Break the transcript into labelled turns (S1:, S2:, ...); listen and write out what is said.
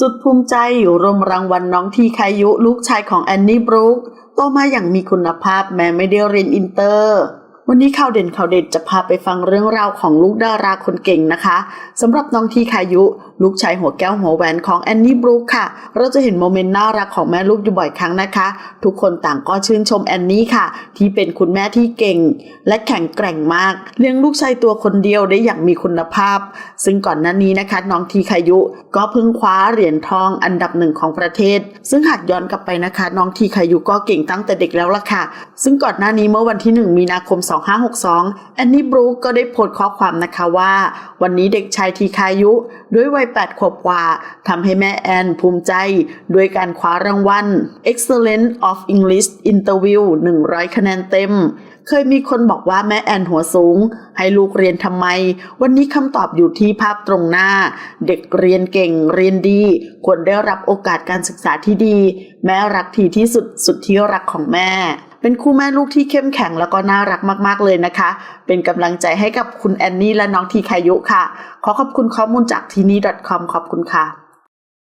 S1: สุดภูมิใจอยู่รวมรางวัลน้องทีคายุลูกชายของแอนนี่บรูคโตมาอย่างมีคุณภาพแม้ไม่ได้เรียนอินเตอร์ วันนี้ข่าวเด่นข่าวเด็ดจะพาไปฟังเรื่องราวของลูกดาราคนเก่งนะคะสำหรับน้องทีคายุ ลูกชายหัวแก้วหัวแหวนของแอนนี่บรูคค่ะ เราจะเห็นโมเมนต์น่ารักของแม่ลูกอยู่บ่อยครั้งนะคะ ทุกคนต่างก็ชื่นชมแอนนี่ค่ะ ที่เป็นคุณแม่ที่เก่ง และแข็งแกร่งมาก เลี้ยงลูกชายตัวคนเดียวได้อย่างมีคุณภาพ ซึ่งก่อนหน้านี้นะคะ น้องทีคายุ ก็เพิ่งคว้าเหรียญทองอันดับหนึ่งของประเทศ ซึ่งหากย้อนกลับไปนะคะ น้องทีคายุก็เก่งตั้งแต่เด็กแล้วล่ะค่ะ ซึ่งก่อนหน้านี้เมื่อวันที่ 1 มีนาคม2562 แอนนี่บรูคก็ได้โพสต์ข้อความนะคะว่า วันนี้เด็กชายทีคายุ ด้วยวัย 8 ขวบกว่าทำให้แม่แอนภูมิใจ ด้วยการคว้ารางวัล Excellent of English Interview 100 คะแนนเต็ม เคยมีคนบอกว่าแม่แอนหัวสูง ให้ลูกเรียนทำไม วันนี้คำตอบอยู่ที่ภาพตรงหน้า เด็กเรียนเก่งเรียนดี ควรได้รับโอกาสการศึกษาที่ดี แม่รักทีที่สุดสุดที่รักของแม่ เป็นคู่แม่ลูกที่เข้มแข็งแล้วก็น่ารักมาก ๆ เลยนะคะ เป็นกำลังใจให้กับคุณแอนนี่และน้องทีคายุค่ะ ขอขอบคุณข้อมูลจากทีนี้ .com ขอบคุณค่ะ